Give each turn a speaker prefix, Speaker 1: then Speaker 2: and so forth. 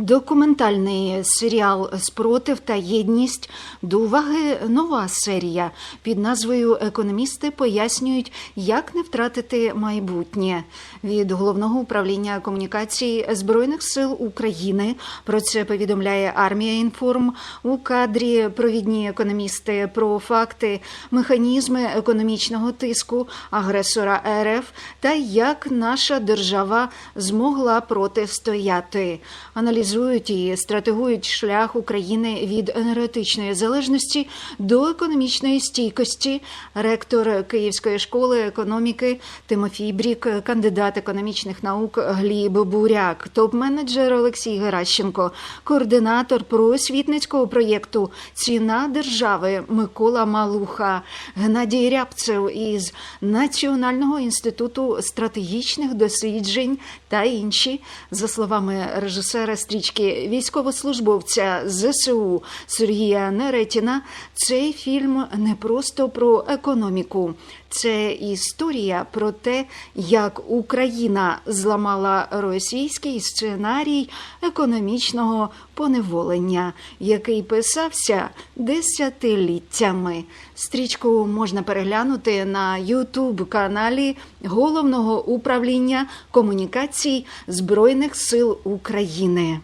Speaker 1: Документальний серіал Спротив та єдність до уваги нова серія під назвою Економісти пояснюють, як не втратити майбутнє від головного управління комунікацій збройних сил України. Про це повідомляє армія інформ у кадрі. Провідні економісти про факти, механізми економічного тиску агресора РФ та як наша держава змогла протистояти. Аналізують і стратегують шлях України від енергетичної залежності до економічної стійкості. Ректор Київської школи економіки Тимофій Брік, кандидат економічних наук Гліб Буряк, топ-менеджер Олексій Геращенко, координатор просвітницького проєкту Ціна держави Микола Малуха, Геннадій Рябцев із Національного інституту стратегічних досліджень та інші, за словами режисера стрічки військовослужбовця ЗСУ Сергія Неретіна, цей фільм не просто про економіку. Це історія про те, як Україна зламала російський сценарій економічного поневолення, який писався десятиліттями. Стрічку можна переглянути на Ютуб каналі Головного управління комунікацій Збройних сил України.